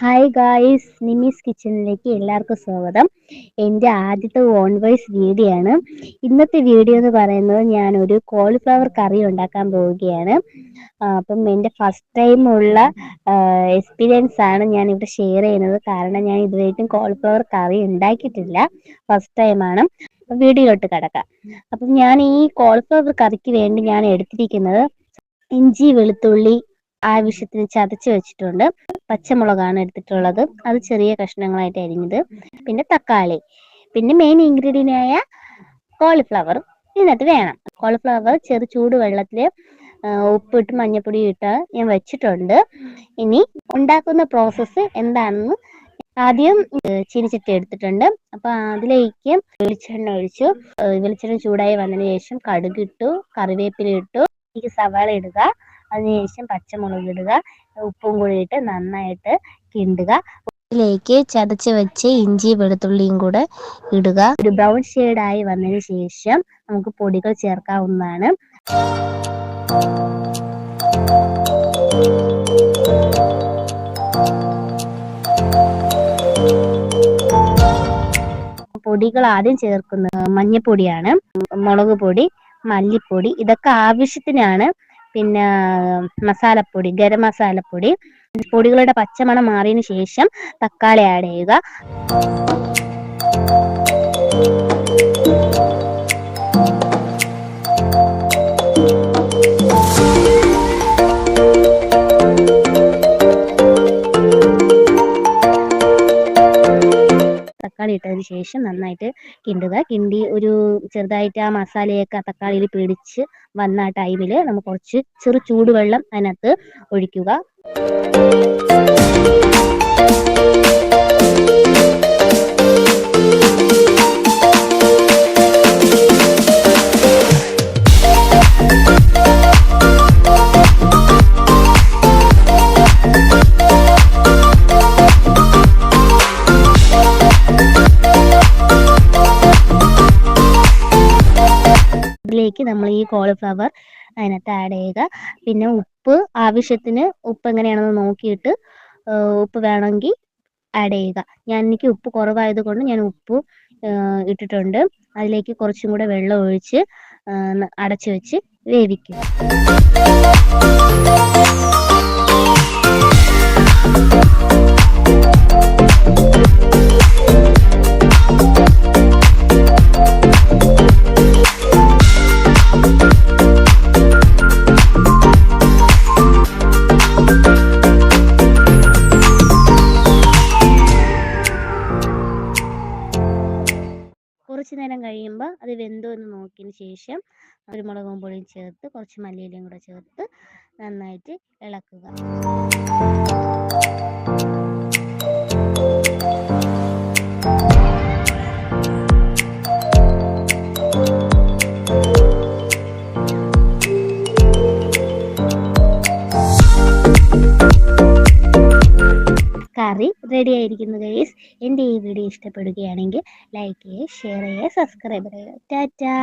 Hi guys നിമീസ് കിച്ചണിലേക്ക് എല്ലാവർക്കും സ്വാഗതം. എന്റെ ആദ്യത്തെ ഓൺ വൈസ് വീഡിയോ ആണ് ഇന്നത്തെ വീഡിയോ എന്ന് പറയുന്നത് ഞാൻ ഒരു കോളിഫ്ലവർ കറി ഉണ്ടാക്കാൻ പോവുകയാണ്. അപ്പം എന്റെ ഫസ്റ്റ് ടൈം ഉള്ള എക്സ്പീരിയൻസ് ആണ് ഞാൻ ഇവിടെ ഷെയർ ചെയ്യുന്നത്. കാരണം ഞാൻ ഇതുവരെയും കോളിഫ്ലവർ കറി ഉണ്ടാക്കിയിട്ടില്ല. ഫസ്റ്റ് ടൈമാണ് വീഡിയോയിലോട്ട് കിടക്കാം. അപ്പം ഞാൻ ഈ കോളിഫ്ലവർ കറിക്ക് വേണ്ടി ഞാൻ എടുത്തിരിക്കുന്നത് ഇഞ്ചി വെളുത്തുള്ളി ആവശ്യത്തിന് ചതച്ച് വെച്ചിട്ടുണ്ട്. പച്ചമുളകാണ് എടുത്തിട്ടുള്ളത്. അത് ചെറിയ കഷ്ണങ്ങളായിട്ട് അരിഞ്ഞത്. പിന്നെ തക്കാളി. പിന്നെ മെയിൻ ഇൻഗ്രീഡിയന്റ് ആയ കോളിഫ്ലവർ ഇതിനകത്ത് വേണം. കോളിഫ്ലവർ ചെറു ചൂട് വെള്ളത്തിൽ ഉപ്പിട്ട് മഞ്ഞപ്പൊടി ഇട്ട് ഞാൻ വെച്ചിട്ടുണ്ട്. ഇനി ഉണ്ടാക്കുന്ന പ്രോസസ്സ് എന്താണെന്ന് ആദ്യം ചീനിച്ചട്ടി എടുത്തിട്ടുണ്ട്. അപ്പൊ അതിലേക്ക് വെളിച്ചെണ്ണ ഒഴിച്ചു. വെളിച്ചെണ്ണ ചൂടായി വന്നതിന് ശേഷം കടുകിട്ടു കറിവേപ്പില ഇട്ടു ഈ സവാള ഇടുക. അതിനുശേഷം പച്ചമുളക് ഇടുക ഉപ്പും കൂടി ഇട്ട് നന്നായിട്ട് കിണ്ടുക. ഇതിലേക്ക് ചതച്ച് വെച്ച് ഇഞ്ചി വെളുത്തുള്ളിയും കൂടെ ഇടുക. ഒരു ബ്രൗൺ ആയി വന്നതിന് ശേഷം നമുക്ക് പൊടികൾ ചേർക്കാവുന്നതാണ്. പൊടികൾ ആദ്യം ചേർക്കുന്നത് മഞ്ഞപ്പൊടിയാണ്. മുളക് പൊടി മല്ലിപ്പൊടി ഇതൊക്കെ ആവശ്യത്തിനാണ്. പിന്നെ മസാലപ്പൊടി ഗരം മസാലപ്പൊടി പൊടികളുടെ പച്ചമണം മാറിയതിനു ശേഷം തക്കാളി ആഡ് ചെയ്യുക. ഇട്ടതിന് ശേഷം നന്നായിട്ട് കിണ്ടുക. കിണ്ടി ഒരു ചെറുതായിട്ട് ആ മസാലയൊക്കെ തക്കാളിയിൽ പിടിച്ച് വന്ന ടൈമിൽ നമുക്ക് കുറച്ച് ചെറു ചൂടുവെള്ളം അതിനകത്ത് ഒഴിക്കുക. ഇതിലേക്ക് നമ്മൾ ഈ കോളിഫ്ലവർ അതിനകത്ത് ആഡ് ചെയ്യുക. പിന്നെ ഉപ്പ് ആവശ്യത്തിന് ഉപ്പ് എങ്ങനെയാണെന്ന് നോക്കിയിട്ട് ഉപ്പ് വേണമെങ്കിൽ ആഡ് ചെയ്യുക. ഞാൻ എനിക്ക് ഉപ്പ് കുറവായത് കൊണ്ട് ഞാൻ ഉപ്പ് ഇട്ടിട്ടുണ്ട്. അതിലേക്ക് കുറച്ചും കൂടെ വെള്ളം ഒഴിച്ച് അടച്ചു വെച്ച് വേവിക്കുക. കുറച്ച് നേരം കഴിയുമ്പോൾ അത് വെന്തോ എന്ന് നോക്കിയതിന് ശേഷം കുരുമുളകും പൊടിയും ചേർത്ത് കുറച്ച് മല്ലിയിലയും കൂടെ ചേർത്ത് നന്നായിട്ട് ഇളക്കുക. റെഡി ആയിരിക്കുന്നു ഗൈസ് എന്റെ ഈ വീഡിയോ ഇഷ്ടപ്പെടുകയാണെങ്കിൽ ലൈക്ക് ചെയ്യുക ഷെയർ ചെയ്യുക സബ്സ്ക്രൈബ് ചെയ്യുക. ടാറ്റാ.